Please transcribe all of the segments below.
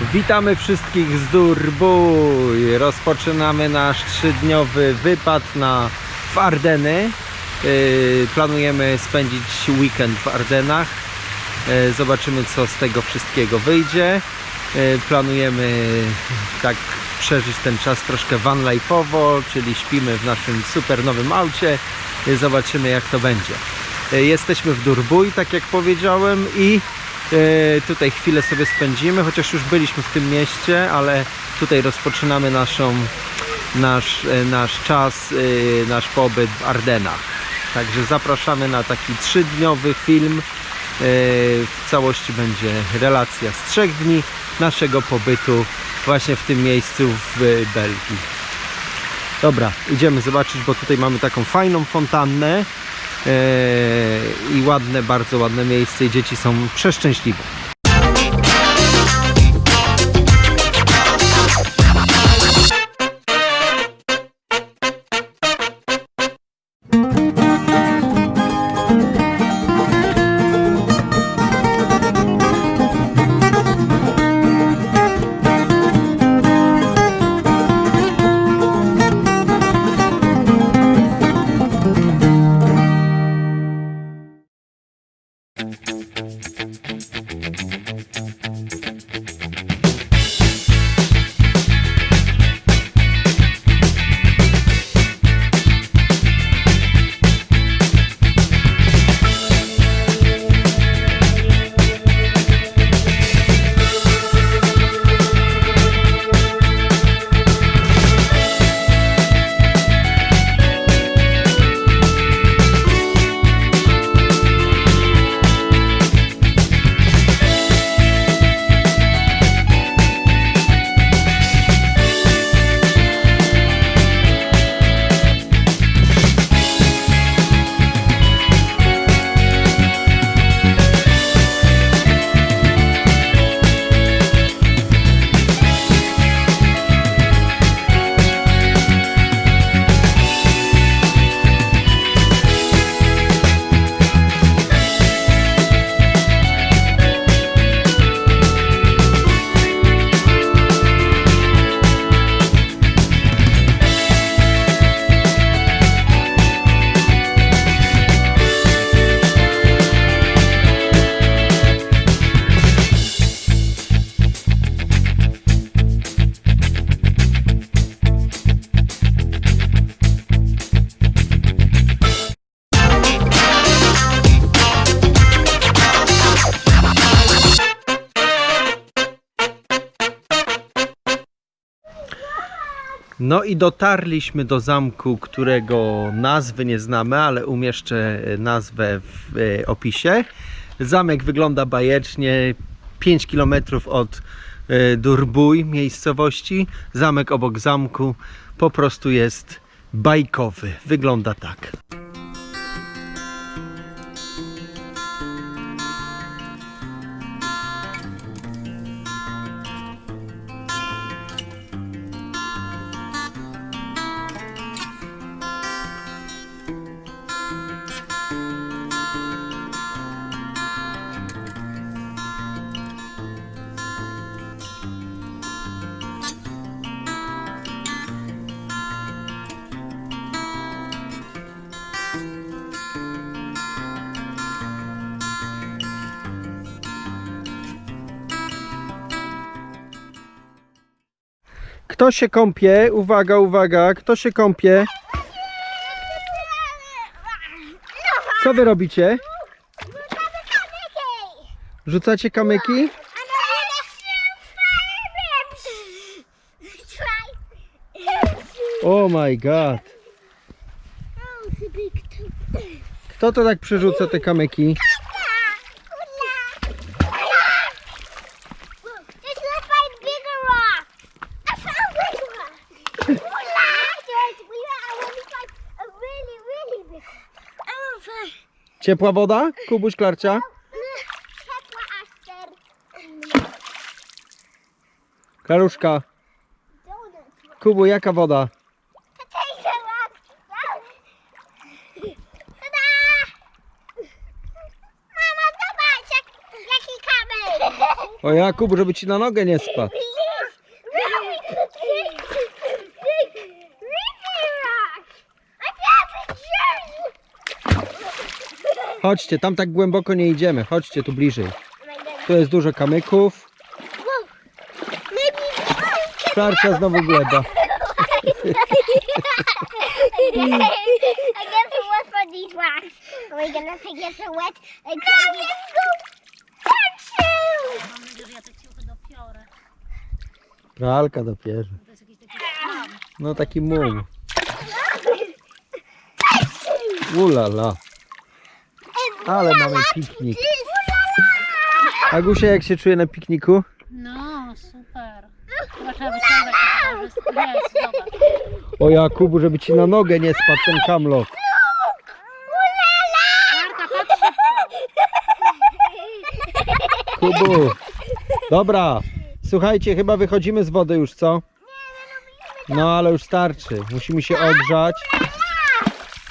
Witamy wszystkich z Durbuj. Rozpoczynamy nasz trzydniowy wypad na w Ardeny. Yy, Planujemy spędzić weekend w Ardenach. Yy, Zobaczymy co z tego wszystkiego wyjdzie. Yy, Planujemy tak przeżyć ten czas troszkę van life'owo, czyli śpimy w naszym super nowym aucie. Zobaczymy jak to będzie. Jesteśmy w Durbuj, tak jak powiedziałem i Tutaj chwilę sobie spędzimy, chociaż już byliśmy w tym mieście, ale tutaj rozpoczynamy naszą, nasz, e, nasz czas, e, nasz pobyt w Ardenach. Także zapraszamy na taki trzydniowy film. E, W całości będzie relacja z trzech dni naszego pobytu właśnie w tym miejscu w Belgii. Dobra, idziemy zobaczyć, bo tutaj mamy taką fajną fontannę i ładne, bardzo ładne miejsce i dzieci są przeszczęśliwe. No i dotarliśmy do zamku, którego nazwy nie znamy, ale umieszczę nazwę w e, opisie. Zamek wygląda bajecznie, 5 km od e, Durbuj miejscowości. Zamek obok zamku po prostu jest bajkowy. Wygląda tak. Kto się kąpie? Uwaga, uwaga, kto się kąpie? Co wy robicie? Rzucacie kamyki? Oh my god. Kto to tak przerzuca te kamyki? Ciepła woda? Kubuś Klarcia? Ciepła Aster. Donut. Kubu, jaka woda? O Jakub, żeby ci na nogę nie spadł. Chodźcie, tam tak głęboko nie idziemy. Chodźcie tu bliżej. Tu jest dużo kamyków. Klarcia znowu gleba. I guess it wet. Pralka jakiś taki. No taki. Ulala. Ale mamy piknik. Agusia, jak się czuje na pikniku? No, super. Chyba trzeba wyciągać to towarzystwo. Jest, zobacz. O Jakubu, żeby ci na nogę nie spadł ten kamlok. Marta, patrz szybko. Kubu. Dobra. Słuchajcie, chyba wychodzimy z wody już, co? No, ale już starczy. Musimy się ogrzać.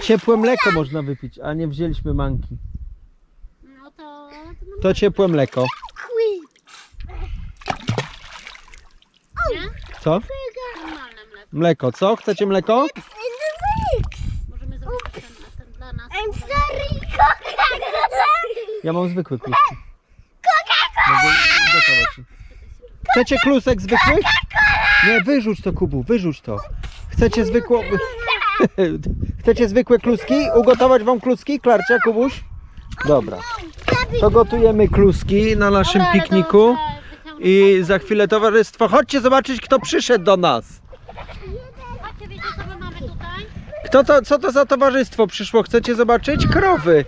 Ciepłe mleko można wypić, a nie wzięliśmy manki. To... ciepłe mleko. Co? Mleko. Co? Chcecie mleko? Możemy. Ja mam zwykły kluski. Chcecie klusek zwykłych? Nie, wyrzuć to, Kubu, wyrzuć to. Chcecie zwykłą... Chcecie zwykłe kluski? Ugotować wam kluski, Klarcia, Kubuś? Dobra. To gotujemy kluski na naszym pikniku. I za chwilę towarzystwo. Chodźcie zobaczyć, kto przyszedł do nas. Chodźcie, wiecie co my mamy tutaj? Kto to, co to za towarzystwo przyszło? Chcecie zobaczyć? Krowy.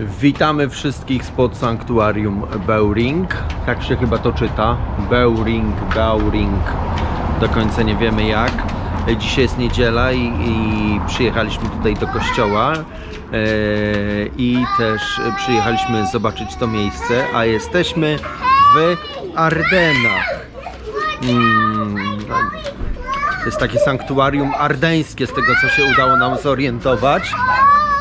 Witamy wszystkich spod sanktuarium Beuring. Tak się chyba to czyta. Beuring, Beuring. Do końca nie wiemy jak. Dzisiaj jest niedziela i, i przyjechaliśmy tutaj do kościoła. E, I też przyjechaliśmy zobaczyć to miejsce, a jesteśmy w Ardenach. Mm, to jest takie sanktuarium ardeńskie, z tego co się udało nam zorientować.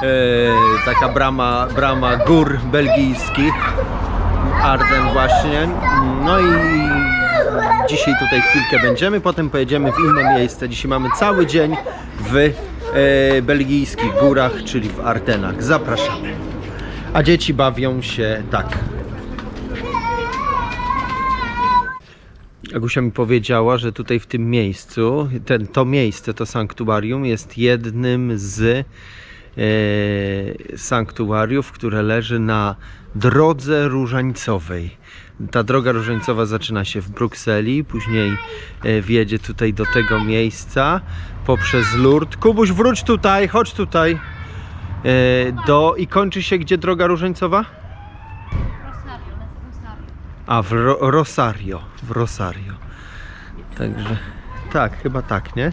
E, taka brama, brama gór belgijskich. Arden właśnie. No i dzisiaj tutaj chwilkę będziemy, potem pojedziemy w inne miejsce. Dzisiaj mamy cały dzień w e, belgijskich górach, czyli w Ardenach. Zapraszamy. A dzieci bawią się tak. Agusia mi powiedziała, że tutaj w tym miejscu, ten, to miejsce, to sanktuarium jest jednym z sanktuariów, które leży na drodze różańcowej. Ta droga różańcowa zaczyna się w Brukseli, później e, wjedzie tutaj do tego miejsca poprzez Lourdes. Kubuś, wróć tutaj, chodź tutaj. E, do, I kończy się gdzie droga różańcowa? A, w Ro Rosario. W Rosario. Także tak, chyba tak, nie?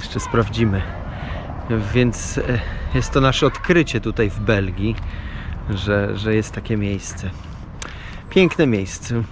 Jeszcze sprawdzimy. Więc e, jest to nasze odkrycie tutaj w Belgii, że, że jest takie miejsce. Piękne miejsce.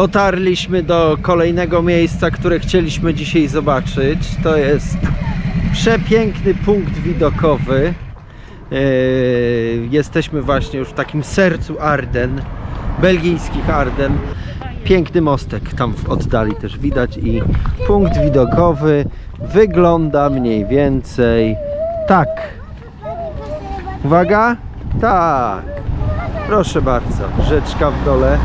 Dotarliśmy do kolejnego miejsca, które chcieliśmy dzisiaj zobaczyć. To jest przepiękny punkt widokowy. Yy, Jesteśmy właśnie już w takim sercu Arden, belgijskich Arden. Piękny mostek tam w oddali też widać i punkt widokowy wygląda mniej więcej tak. Uwaga, tak. Proszę bardzo, rzeczka w dole.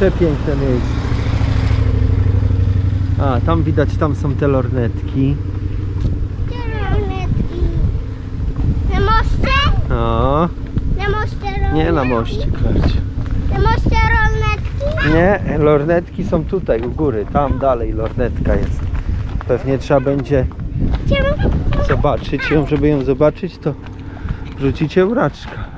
Przepiękne miejsce. A, tam widać, tam są te lornetki. Na moście? O, Na moście nie na moście, Klarcie. Na moście rolnetki? Nie, lornetki są tutaj u góry, tam dalej lornetka jest. Pewnie trzeba będzie Czemu? zobaczyć ją, żeby ją zobaczyć, to rzucicie uraczka.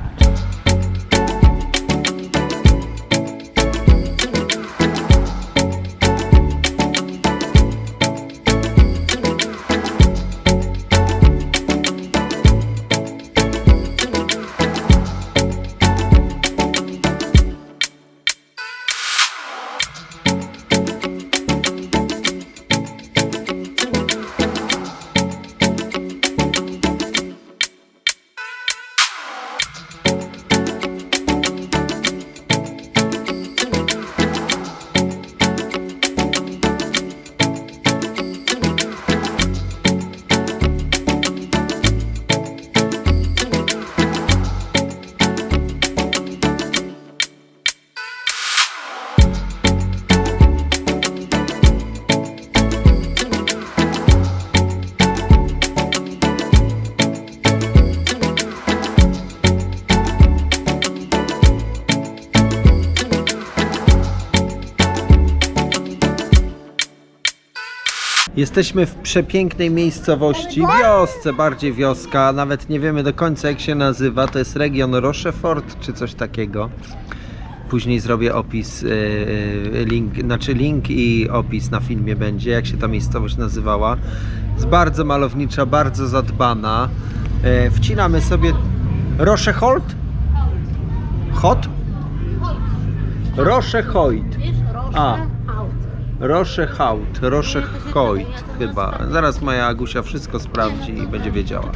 Jesteśmy w przepięknej miejscowości, wiosce, bardziej wioska, nawet nie wiemy do końca jak się nazywa, to jest region Rochefort czy coś takiego. Później zrobię opis, yy, link, znaczy link i opis na filmie będzie, jak się ta miejscowość nazywała. Jest bardzo malownicza, bardzo zadbana. Yy, wcinamy sobie Rocheholt? Hot? Roszę, A. aut. Rochehaut, Rochehoit chyba. Zaraz moja Agusia wszystko sprawdzi i będzie wiedziała.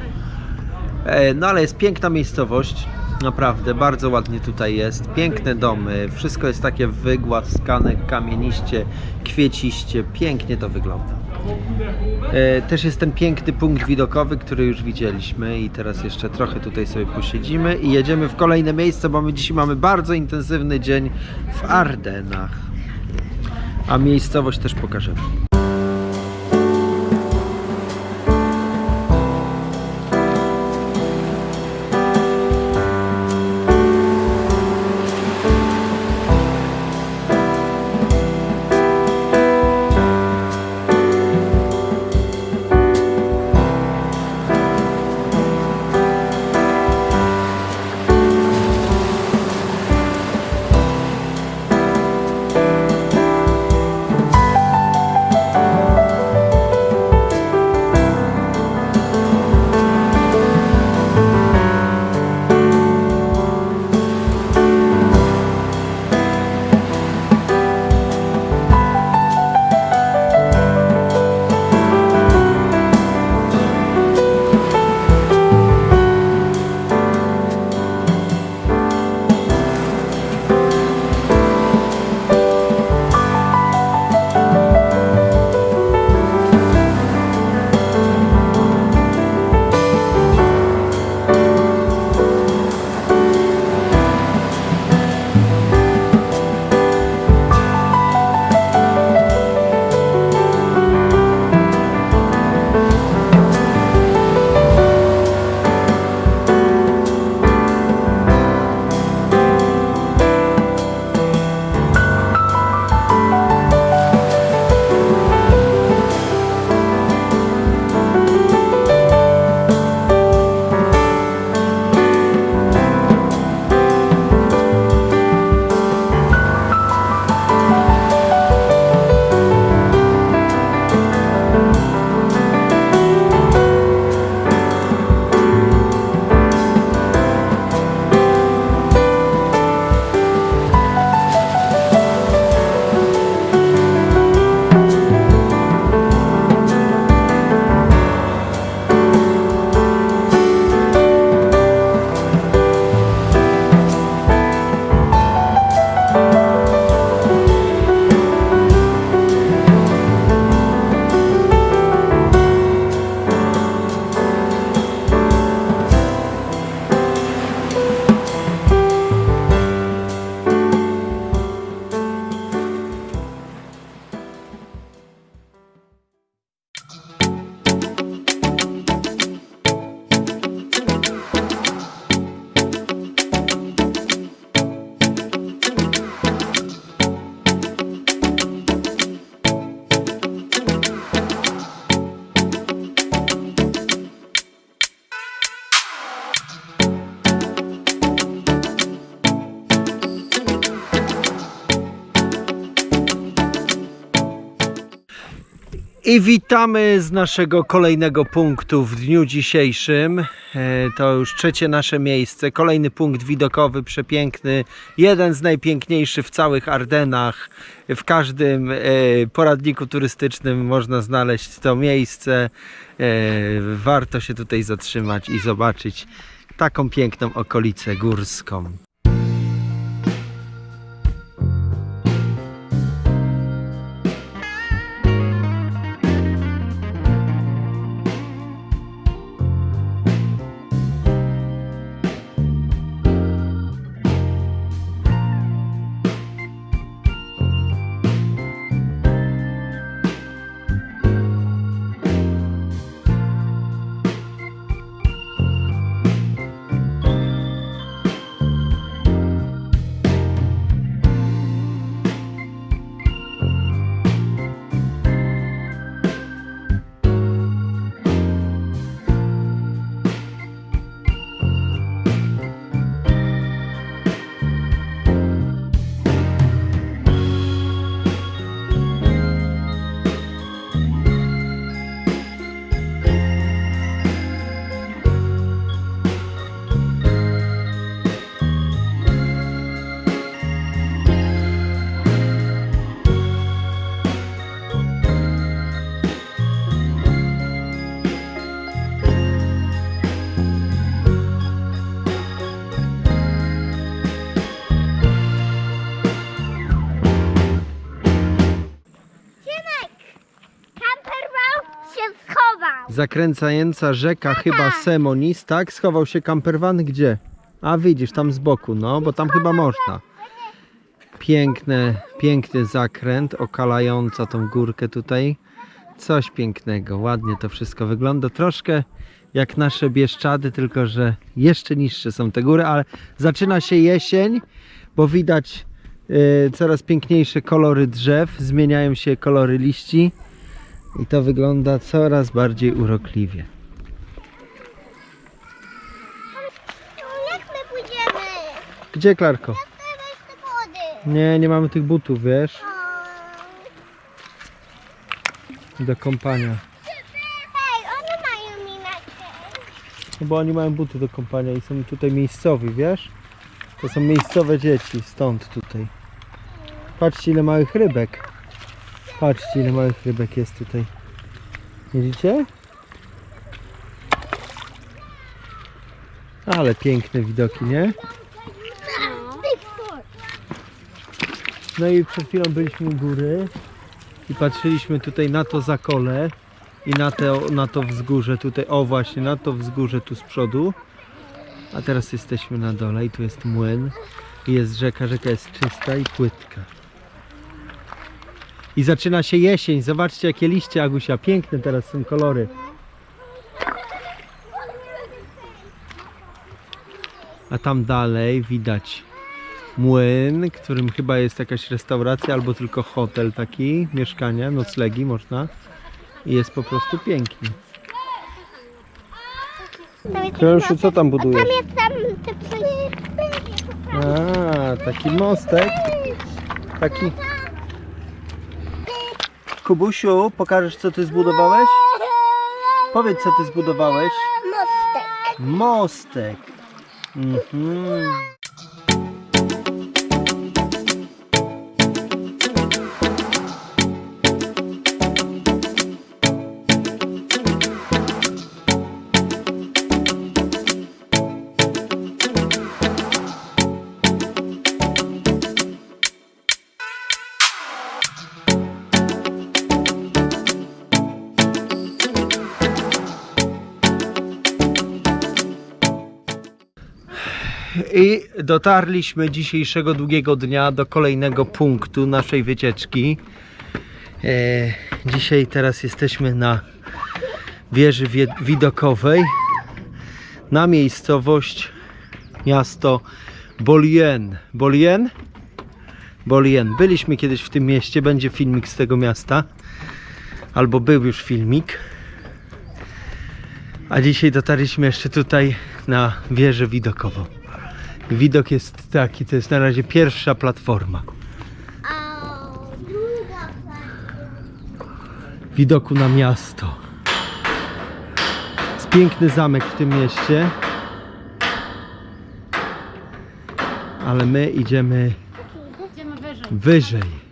E, No ale jest piękna miejscowość, naprawdę, bardzo ładnie tutaj jest. Piękne domy, wszystko jest takie wygłaskane, kamieniście, kwieciście, pięknie to wygląda. E, Też jest ten piękny punkt widokowy, który już widzieliśmy i teraz jeszcze trochę tutaj sobie posiedzimy i jedziemy w kolejne miejsce, bo my dzisiaj mamy bardzo intensywny dzień w Ardenach. A miejscowość też pokażemy. I witamy z naszego kolejnego punktu w dniu dzisiejszym. E, To już trzecie nasze miejsce. Kolejny punkt widokowy, przepiękny. Jeden z najpiękniejszych w całych Ardenach. W każdym e, poradniku turystycznym można znaleźć to miejsce. E, Warto się tutaj zatrzymać i zobaczyć taką piękną okolicę górską. Zakręcająca rzeka chyba Semonis, tak? Schował się campervan gdzie? A widzisz, tam z boku, no, bo tam chyba można. Piękne, piękny zakręt, okalająca tą górkę tutaj. Coś pięknego, ładnie to wszystko wygląda. Troszkę jak nasze Bieszczady, tylko że jeszcze niższe są te góry, ale zaczyna się jesień, bo widać y, coraz piękniejsze kolory drzew, zmieniają się kolory liści i to wygląda coraz bardziej urokliwie. Jak my pójdziemy? Gdzie, Klarko? Chcę wejść do wody. Nie, nie mamy tych butów, wiesz, do kąpania. Hej, one mają inaczej. No bo oni mają buty do kąpania i są tutaj miejscowi, wiesz? To są miejscowe dzieci, stąd tutaj. Patrzcie ile małych rybek. Patrzcie ile małych rybek jest tutaj. Widzicie? Ale piękne widoki, nie? No i przed chwilą byliśmy u góry i patrzyliśmy tutaj na to zakole i na to, na to wzgórze tutaj, o właśnie, na to wzgórze tu z przodu. A teraz jesteśmy na dole i tu jest młyn jest rzeka, rzeka jest czysta i płytka. I zaczyna się jesień, zobaczcie jakie liście Agusia, piękne teraz są kolory. A tam dalej widać młyn, którym chyba jest jakaś restauracja albo tylko hotel taki, mieszkania, noclegi można. I jest po prostu pięknie. Tam jest Kręszu, co tam budujesz? tam jest tam te coś. A, taki mostek. Taki. Kubusiu, pokażesz co ty zbudowałeś? Powiedz co ty zbudowałeś. Mostek. Mostek. Mhm. Dotarliśmy dzisiejszego długiego dnia do kolejnego punktu naszej wycieczki. E, dzisiaj teraz jesteśmy na wieży wie- widokowej na miejscowość miasto Bolien. Bolien? Bolien. Byliśmy kiedyś w tym mieście, będzie filmik z tego miasta. Albo był już filmik. A dzisiaj dotarliśmy jeszcze tutaj na wieżę widokową. Widok jest taki, to jest na razie pierwsza platforma. Druga widoku na miasto. Jest piękny zamek w tym mieście. Ale my Idziemy wyżej.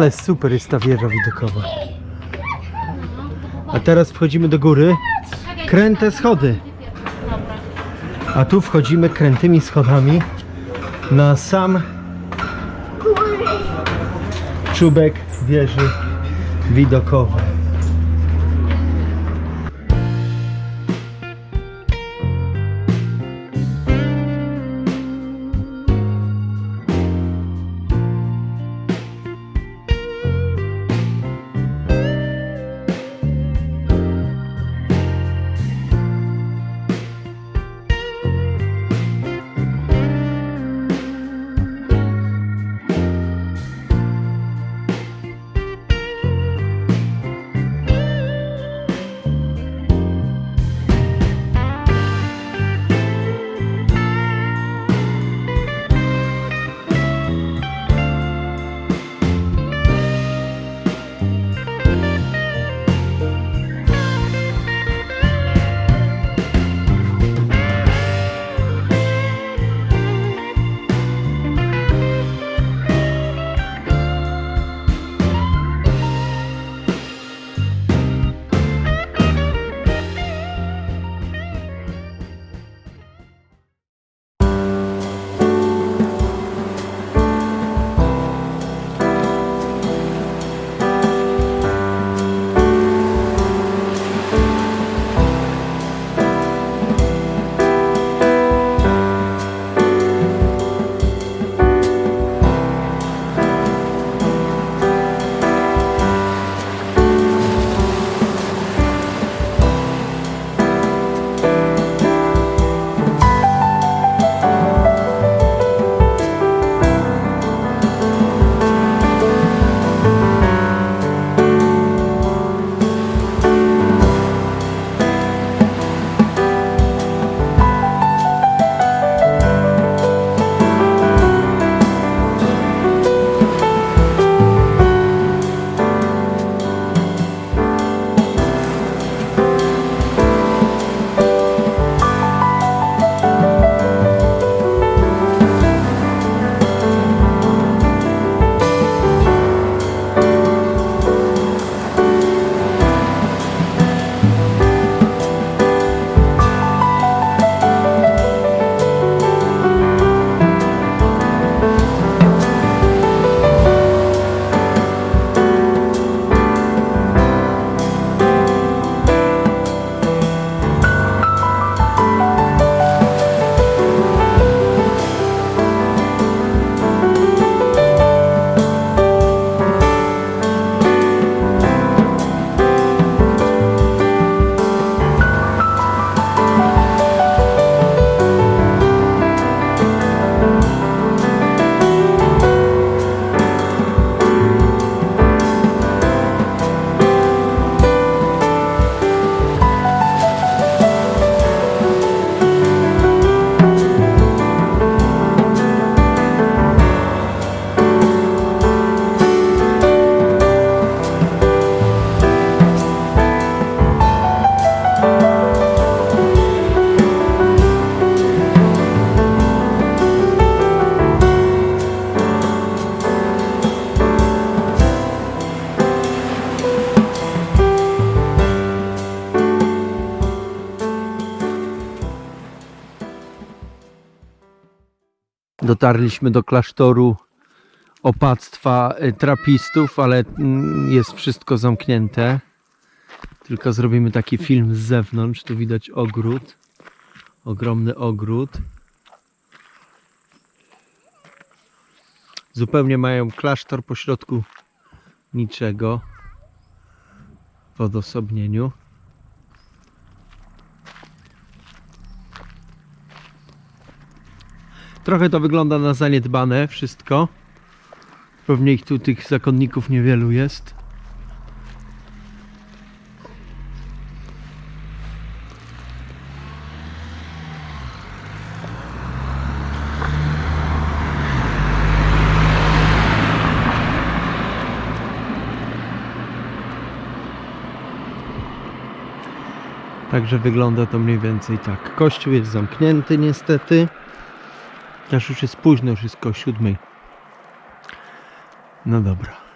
Ale super jest ta wieża widokowa. A teraz wchodzimy do góry. Kręte schody. A tu wchodzimy krętymi schodami na sam czubek wieży widokowej. Dotarliśmy do klasztoru opactwa y, trapistów, ale mm, jest wszystko zamknięte. Tylko zrobimy taki film z zewnątrz. Tu widać ogród. Ogromny ogród. Zupełnie mają klasztor pośrodku niczego w odosobnieniu. Trochę to wygląda na zaniedbane wszystko. Pewnie ich tu tych zakonników niewielu jest. Także wygląda to mniej więcej tak. Kościół jest zamknięty niestety. Też już jest późno, już jest koło siódmej. No dobra.